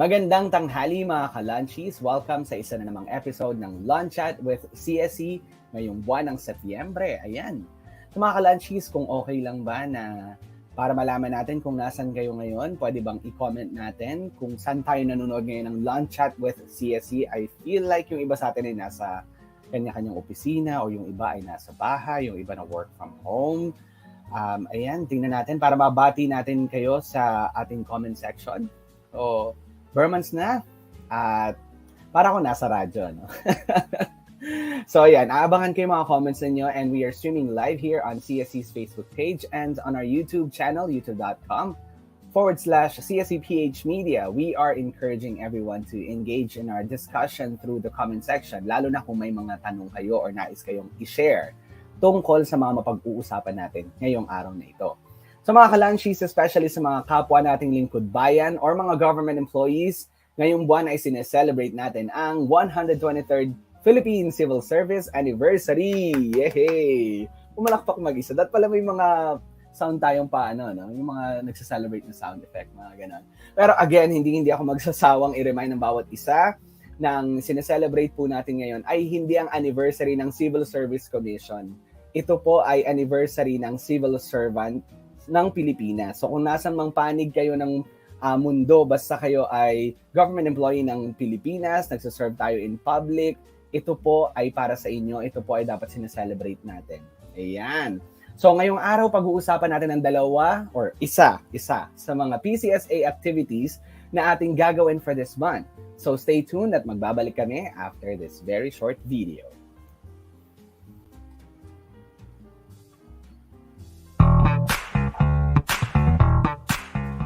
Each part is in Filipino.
Magandang tanghali mga ka-lunchies. Welcome sa isa na namang episode ng Lunch Chat with CSE ngayong buwan ng Setyembre. Ayan. So mga ka-lunchies, kung okay lang ba na para malaman natin kung nasan kayo ngayon, pwede bang i-comment natin kung saan tayo nanonood ngayon ng Lunch Chat with CSE. I feel like yung iba sa atin ay nasa kanya-kanyang opisina o yung iba ay nasa bahay, yung iba na work from home. Um, ayan, tingnan natin para mabati natin kayo sa ating comment section. So, Bermans na. At para ako nasa radyo, no? so, ayan. Aabangan kayo mga comments ninyo and we are streaming live here on CSC's Facebook page and on our YouTube channel, youtube.com forward slash CSCPH Media. We are encouraging everyone to engage in our discussion through the comment section, lalo na kung may mga tanong kayo or nais kayong i-share tungkol sa mga mapag-uusapan natin ngayong araw na ito. Sa mga kalanchis, especially sa mga kapwa nating lingkod bayan or mga government employees, ngayong buwan ay sineselebrate natin ang 123rd Philippine Civil Service Anniversary! Yehey! Pumalakpak mag-isa. Dapat pala may mga sound tayong pa, ano, no? yung mga nagsaselebrate na sound effect, mga ganon. Pero again, hindi hindi ako magsasawang i-remind ng bawat isa ng sineselebrate po natin ngayon ay hindi ang anniversary ng Civil Service Commission. Ito po ay anniversary ng civil servant ng Pilipinas. So kung nasan mang panig kayo ng uh, mundo, basta kayo ay government employee ng Pilipinas, nagsaserve tayo in public, ito po ay para sa inyo, ito po ay dapat sineselebrate natin. Ayan. So ngayong araw, pag-uusapan natin ang dalawa or isa, isa sa mga PCSA activities na ating gagawin for this month. So stay tuned at magbabalik kami after this very short video.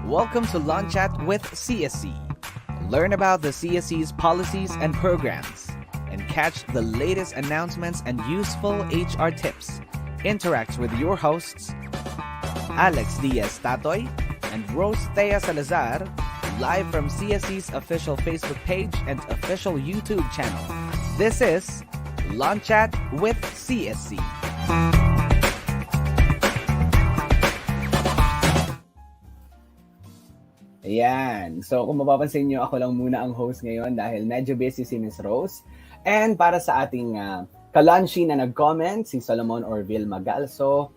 Welcome to Lunch Chat with CSC. Learn about the CSC's policies and programs and catch the latest announcements and useful HR tips. Interact with your hosts, Alex Diaz Tatoy and Rose Thea Salazar, live from CSC's official Facebook page and official YouTube channel. This is Lunch Chat with CSC. Ayan. So kung mapapansin nyo, ako lang muna ang host ngayon dahil medyo busy si Miss Rose. And para sa ating uh, kalanshi na nag-comment, si Solomon Orville Magalso,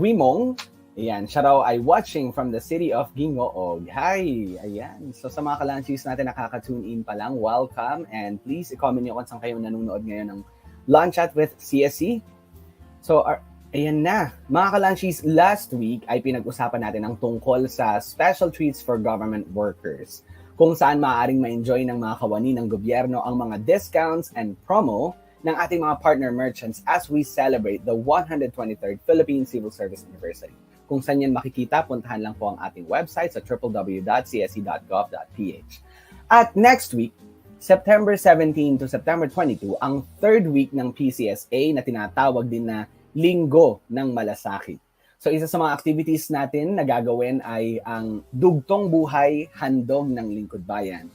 Guimong, ayan, siya raw ay watching from the city of Gingoog. Hi! Ayan. So sa mga kalanshis natin nakaka-tune in pa lang, welcome. And please, i-comment nyo kung saan kayo nanonood ngayon ng Lunch Chat with CSC. So, our, Ayan na. Mga kalanchis, last week ay pinag-usapan natin ang tungkol sa special treats for government workers kung saan maaaring ma-enjoy ng mga kawani ng gobyerno ang mga discounts and promo ng ating mga partner merchants as we celebrate the 123rd Philippine Civil Service Anniversary. Kung saan yan makikita, puntahan lang po ang ating website sa www.csc.gov.ph. At next week, September 17 to September 22, ang third week ng PCSA na tinatawag din na linggo ng malasakit. So isa sa mga activities natin na gagawin ay ang Dugtong Buhay Handog ng Lingkod Bayan.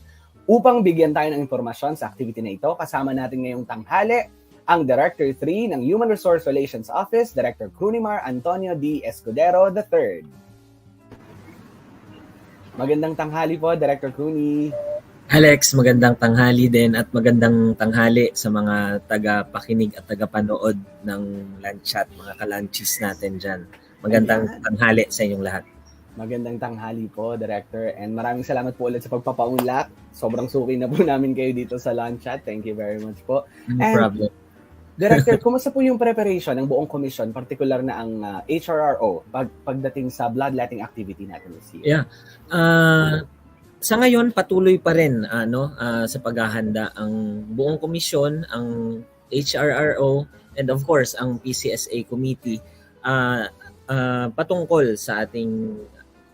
Upang bigyan tayo ng impormasyon sa activity na ito, kasama natin ngayong tanghali ang Director 3 ng Human Resource Relations Office, Director Crunimar Antonio D. Escudero III. Magandang tanghali po, Director Cruni. Alex, magandang tanghali din at magandang tanghali sa mga taga-pakinig at taga-panood ng Lanchat, mga kalanchis natin dyan. Magandang Ayan. tanghali sa inyong lahat. Magandang tanghali po, Director. And maraming salamat po ulit sa pagpapaunlak. Sobrang suki na po namin kayo dito sa Lanchat. Thank you very much po. No And, problem. Director, kumusta po yung preparation ng buong commission, particular na ang uh, HRRO, pag, pagdating sa bloodletting activity natin this year? Yeah. Uh, sa ngayon patuloy pa rin ano uh, sa paghahanda ang buong komisyon, ang HRRO and of course ang PCSA committee uh, uh, patungkol sa ating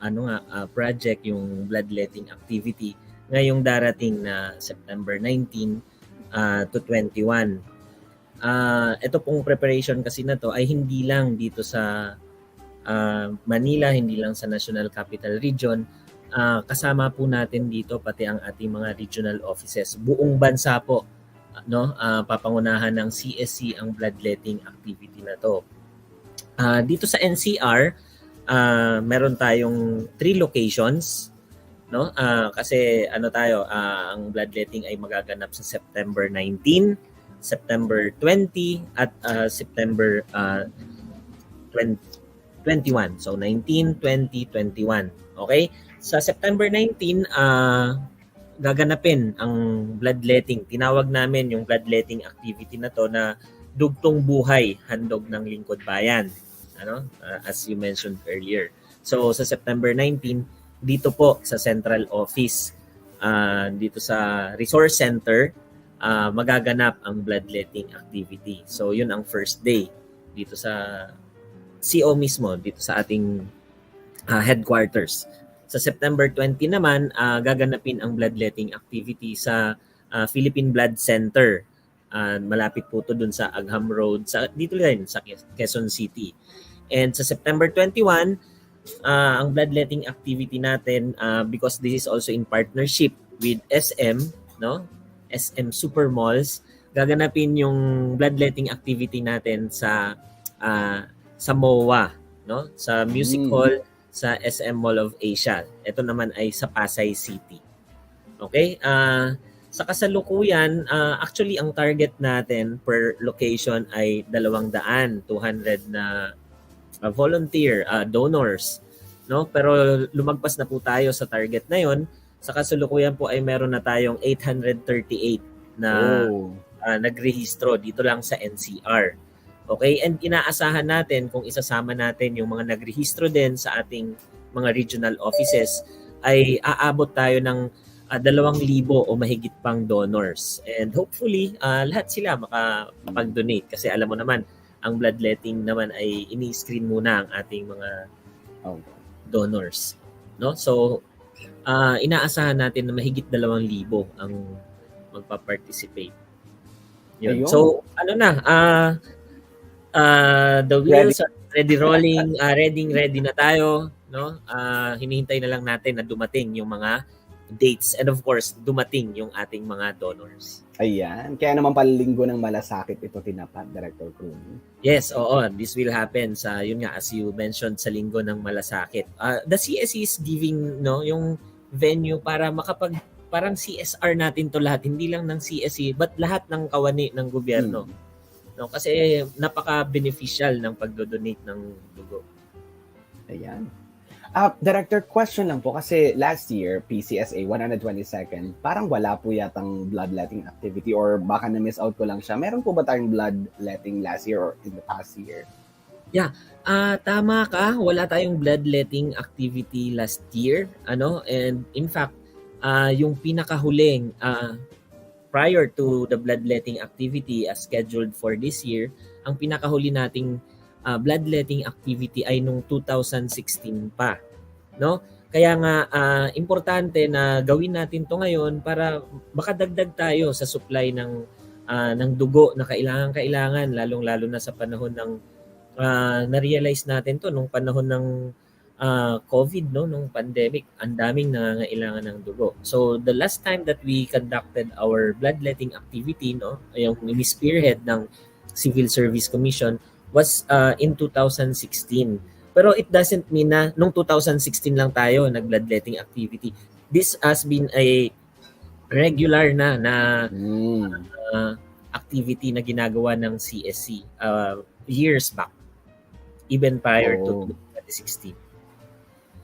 ano nga uh, project yung bloodletting activity ngayong darating na September 19 uh, to 21. Uh, ito pong preparation kasi na to ay hindi lang dito sa uh, Manila, hindi lang sa National Capital Region, uh, kasama po natin dito pati ang ating mga regional offices. Buong bansa po no uh, papangunahan ng CSC ang bloodletting activity na to. Uh, dito sa NCR, uh, meron tayong three locations. no? Ah, kasi ano tayo, ah, ang bloodletting ay magaganap sa September 19, September 20 at ah, September ah, 20, 21. So 19, 20, 21. Okay? Sa September 19, ah gaganapin ang bloodletting. Tinawag namin yung bloodletting activity na to na dugtong buhay handog ng lingkod bayan. Ano? Ah, as you mentioned earlier. So sa September 19, dito po sa central office, ah, dito sa resource center, ah, magaganap ang bloodletting activity. So yun ang first day dito sa CO mismo, dito sa ating ah, headquarters. Sa September 20 naman, ah, gaganapin ang bloodletting activity sa ah, Philippine Blood Center. Ah, malapit po to dun sa Agham Road, sa, dito rin sa Quez- Quezon City. And sa September 21, ah, ang bloodletting activity natin, ah, because this is also in partnership with SM, no? SM Super Malls, gaganapin yung bloodletting activity natin sa ah, sa MOA, no? Sa Music Mm. Hall sa SM Mall of Asia. Ito naman ay sa Pasay City. Okay? Ah, sa kasalukuyan, ah, actually ang target natin per location ay 200, 200 na ah, volunteer ah, donors, no? Pero lumagpas na po tayo sa target na 'yon. Sa kasalukuyan po ay meron na tayong 838 na oh. ah, nagrehistro dito lang sa NCR. Okay? And inaasahan natin kung isasama natin yung mga nagrehistro din sa ating mga regional offices ay aabot tayo ng ah, dalawang libo o mahigit pang donors. And hopefully, ah, lahat sila makapag-donate kasi alam mo naman, ang bloodletting naman ay ini-screen muna ang ating mga Oh. donors. No? So, ah, inaasahan natin na mahigit dalawang libo ang magpa-participate. Yun. Ayun. So, ano na, ah ah, the wheels are ready rolling, ah, ready ready na tayo, no? Ah, hinihintay na lang natin na dumating yung mga dates and of course, dumating yung ating mga donors. Ayan. Kaya naman pala linggo ng malasakit ito tinapat, Director Cruz. Yes, oo. This will happen sa, yun nga, as you mentioned, sa linggo ng malasakit. Uh, the CSE is giving, no, yung venue para makapag, parang CSR natin to lahat. Hindi lang ng CSE, but lahat ng kawani ng gobyerno. Hmm. No? Kasi napaka-beneficial ng pagdodonate ng dugo. Ayan. Ah, Director, question lang po kasi last year, PCSA 122nd, parang wala po yatang bloodletting activity or baka na-miss out ko lang siya. Meron po ba tayong bloodletting last year or in the past year? Ah, tama ka, wala tayong bloodletting activity last year, ano? And in fact, ah yung pinakahuling ah prior to the bloodletting activity as scheduled for this year, ang pinakahuli nating ah, bloodletting activity ay nung 2016 pa, no? Kaya nga ah, importante na gawin natin 'to ngayon para makadagdag tayo sa supply ng ah, ng dugo na kailangan kailangan lalong-lalo na sa panahon ng ah, na-realize natin 'to nung panahon ng ah, COVID no nung pandemic ang daming nangangailangan ng dugo. So the last time that we conducted our bloodletting activity no yung spearhead ng Civil Service Commission was uh, in 2016. Pero it doesn't mean na nung 2016 lang tayo nag-bloodletting activity. This has been a regular na na Hmm. uh, activity na ginagawa ng CSC uh, years back even prior Oh. to 2016.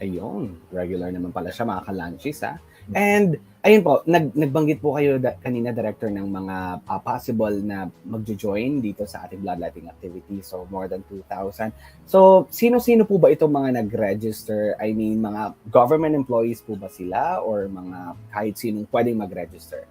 Ayun, regular naman pala siya, mga ka-lunches ha. And ayun po, nag, nagbanggit po kayo da, kanina, Director, ng mga ah, possible na magjo-join dito sa ating bloodletting activity. So, more than 2,000. So, sino-sino po ba itong mga nag-register? I mean, mga government employees po ba sila or mga kahit sinong pwedeng mag-register?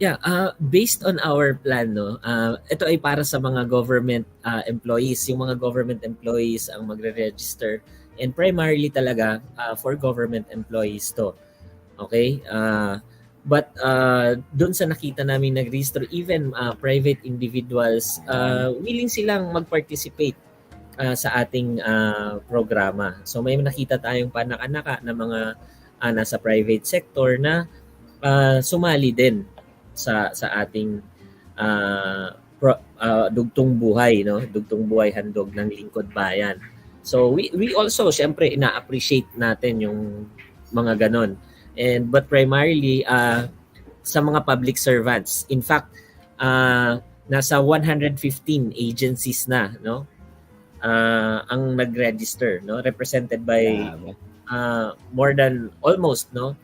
Yeah, uh, based on our plan, no, uh, ito ay para sa mga government uh, employees. Yung mga government employees ang magre-register and primarily talaga uh, for government employees to. Okay? Uh, but uh, doon sa nakita namin nag-register, even uh, private individuals, uh, willing silang mag-participate uh, sa ating uh, programa. So may nakita tayong panaka-naka na mga uh, nasa private sector na uh, sumali din sa sa ating uh, pro, uh, dugtong buhay no dugtong buhay handog ng lingkod bayan so we we also syempre ina-appreciate natin yung mga ganon And but primarily uh, sa mga public servants. In fact, uh, nasa 115 agencies na, no? Uh, ang nag-register, no? Represented by uh, more than almost, no?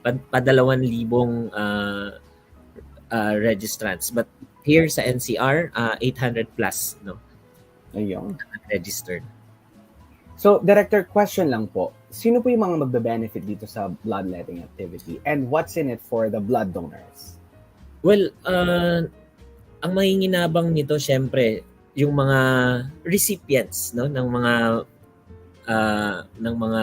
Pa- Padalawan libong uh, uh, registrants. But here sa NCR, uh, 800 plus, no? Ayun. Registered. So, Director, question lang po. Sino po yung mga magbe-benefit dito sa bloodletting activity? And what's in it for the blood donors? Well, uh, ang manginginabang nito syempre yung mga recipients no ng mga uh, ng mga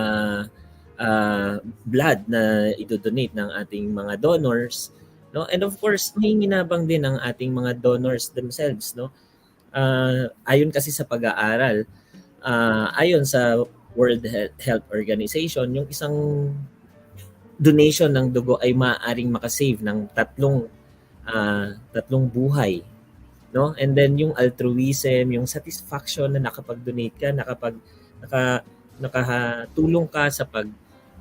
uh, blood na idodonate ng ating mga donors no and of course manginginabang din ang ating mga donors themselves no uh, ayon kasi sa pag-aaral uh, ayon sa World He- Health Organization yung isang donation ng dugo ay maaaring makasave ng tatlong ah, tatlong buhay no? And then yung altruism yung satisfaction na nakapag-donate ka nakapag naka nakatulong ka sa pag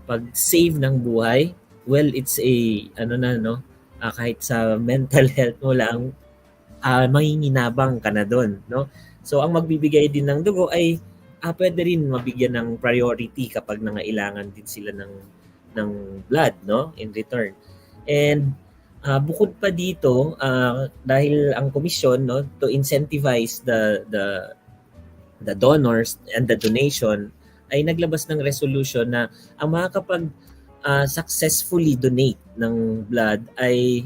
pag-save ng buhay well it's a ano na no? Ah, kahit sa mental health mo lang ah, manginginabang ka na doon no? So ang magbibigay din ng dugo ay ah, pwede rin mabigyan ng priority kapag nangailangan din sila ng ng blood no in return and Ah, bukod pa dito, ah, dahil ang komisyon no to incentivize the the the donors and the donation ay naglabas ng resolution na ang makakapag ah, successfully donate ng blood ay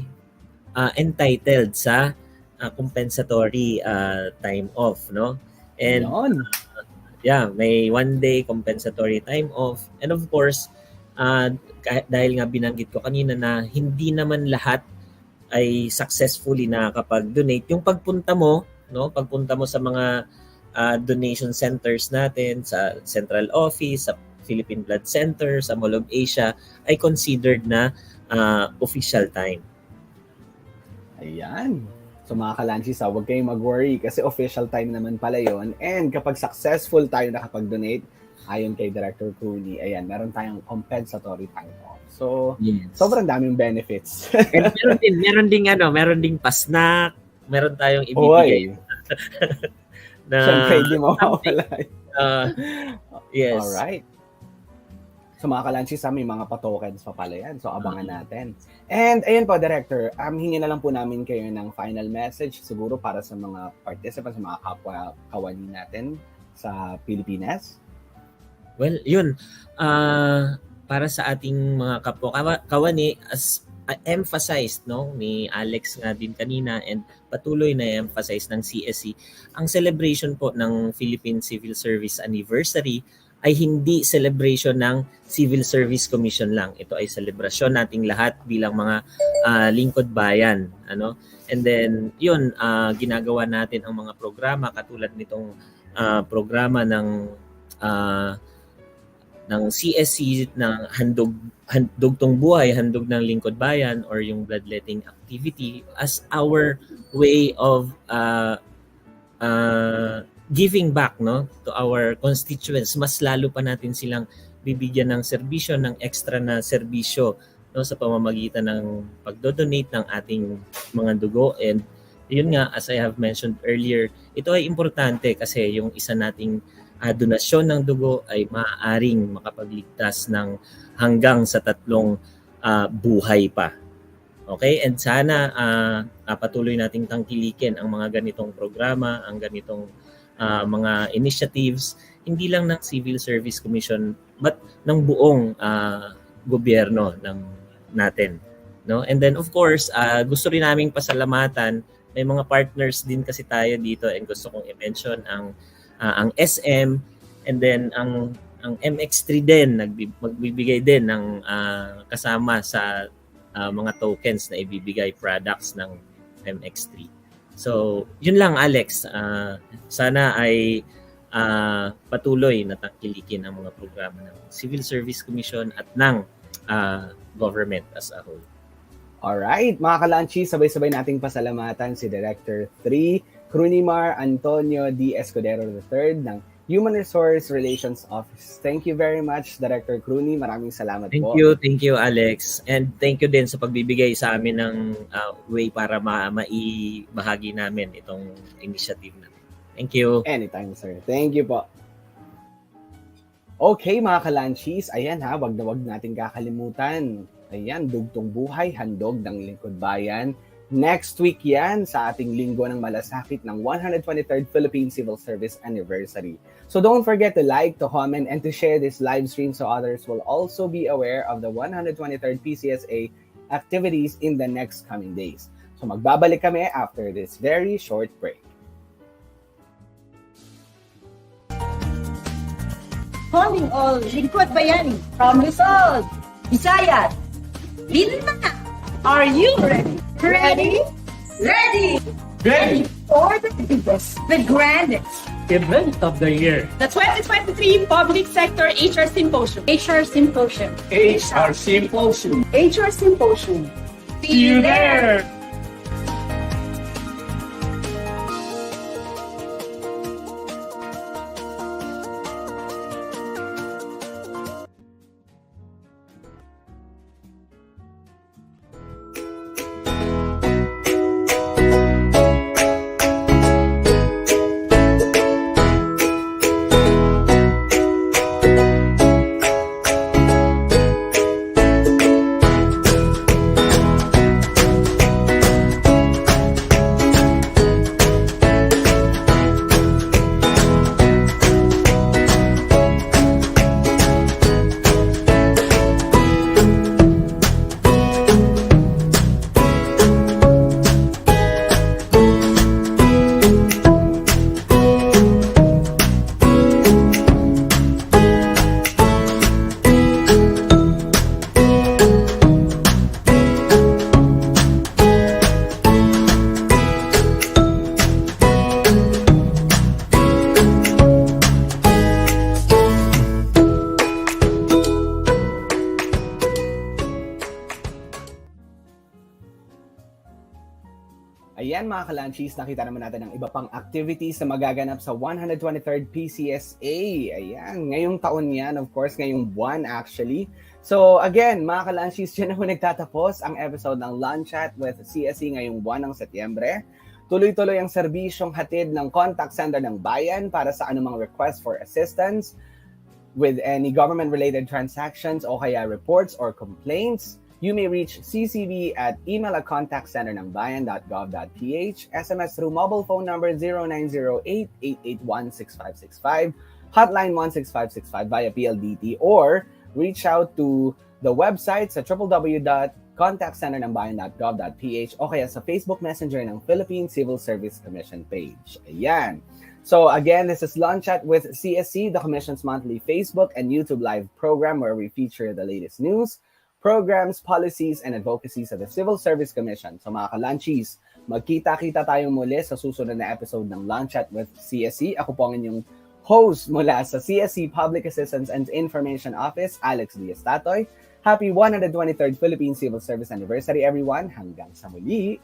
ah, entitled sa ah, compensatory ah, time off no and Ayun. Yeah, may one day compensatory time off. And of course, uh, kahit dahil nga binanggit ko kanina na hindi naman lahat ay successfully nakakapag-donate. Yung pagpunta mo, no, pagpunta mo sa mga uh, donation centers natin sa Central Office, sa Philippine Blood Center, sa Mall of Asia ay considered na uh, official time. Ayan. So mga kalanchis, ah, huwag kayong mag-worry kasi official time naman pala yon And kapag successful tayo nakapag-donate, ayon kay Director Cooney, ayan, meron tayong compensatory time off. So, Yes. sobrrang daming benefits. And meron din, meron ding ano, meron ding pasnak, meron tayong ibibigay na syempre hindi mawawala. uh, yes. Alright. So mga kalanchis, ah, may mga pa-tokens pa pala yan. So abangan natin. And ayun po, Director, um, hingi na lang po namin kayo ng final message siguro para sa mga participants, sa mga kapwa kawani natin sa Pilipinas. Well, yun. Ah, para sa ating mga kapwa kawa- kawani, as uh, emphasized no ni Alex nga din kanina and patuloy na emphasize ng CSC ang celebration po ng Philippine Civil Service Anniversary ay hindi celebration ng Civil Service Commission lang. Ito ay selebrasyon nating lahat bilang mga ah, lingkod bayan, ano? And then, yun, ah, ginagawa natin ang mga programa katulad nitong ah, programa ng ah, ng CSC ng handog handugtong buhay, handog ng lingkod bayan or yung bloodletting activity as our way of uh, uh, giving back no to our constituents. Mas lalo pa natin silang bibigyan ng serbisyo ng extra na serbisyo no sa pamamagitan ng pagdodonate ng ating mga dugo and yun nga as I have mentioned earlier ito ay importante kasi yung isa nating ah, donasyon ng dugo ay maaaring makapagligtas ng hanggang sa tatlong ah, buhay pa. Okay? And sana ah, ah, patuloy nating tangkilikin ang mga ganitong programa, ang ganitong ah, mga initiatives, hindi lang ng Civil Service Commission but ng buong ah, gobyerno ng natin. No? And then of course, ah, gusto rin naming pasalamatan may mga partners din kasi tayo dito and gusto kong i-mention ang ah, ang SM and then ang ang MX3 din magbibigay din ng ah, kasama sa ah, mga tokens na ibibigay products ng MX3. So, yun lang Alex. Ah, sana ay ah, patuloy na tangkilikin ang mga programa ng Civil Service Commission at ng ah, government as a whole. Alright, mga kalanchi, sabay-sabay nating pasalamatan si Director 3, Crunimar Antonio D. Escudero III ng Human Resource Relations Office. Thank you very much, Director Cruni. Maraming salamat Thank po. you, thank you Alex. And thank you din sa pagbibigay sa amin ng uh, way para ma maibahagi namin itong initiative na. Thank you. Anytime, sir. Thank you po. Okay, mga kalanchis, ayan ha, wag na wag natin kakalimutan. Ayan, dugtong buhay, handog ng lingkod bayan. Next week yan sa ating linggo ng malasakit ng 123rd Philippine Civil Service Anniversary. So don't forget to like, to comment, and to share this live stream so others will also be aware of the 123rd PCSA activities in the next coming days. So magbabalik kami after this very short break. Calling all Lingkod Bayani from Rizal, Visayas, Mindanao. Are you ready? Ready? Ready! Ready! For the biggest, the grandest, Event of the year. the 2023 Public Sector HR Symposium. HR Symposium. HR Symposium. HR Symposium. See you there! Mga kalanchis, nakita naman natin ang iba pang activities na magaganap sa 123rd PCSA. Ayan, ngayong taon yan, of course, ngayong buwan actually. So again, mga kalanchis, dyan na ho nagtatapos ang episode ng Lunch Chat with CSE ngayong buwan ng Setyembre. Tuloy-tuloy ang serbisyong hatid ng contact center ng bayan para sa anumang request for assistance with any government-related transactions o kaya reports or complaints. You may reach CCB at email at contactcenternangbayan.gov.ph, SMS through mobile phone number 0908-881-6565, hotline 16565 via PLDT, or reach out to the website sa www.contactcenternangbayan.gov.ph o kaya sa Facebook Messenger ng Philippine Civil Service Commission page. Ayan. So again, this is Lunch Chat with CSC, the Commission's monthly Facebook and YouTube live program where we feature the latest news, programs, policies, and advocacies of the Civil Service Commission. So mga kalanchis, magkita-kita tayong muli sa susunod na episode ng Lunch Chat with CSC. Ako po ang inyong host mula sa CSC Public Assistance and Information Office, Alex Diaz Tatoy. Happy 123rd Philippine Civil Service Anniversary everyone. Hanggang sa muli.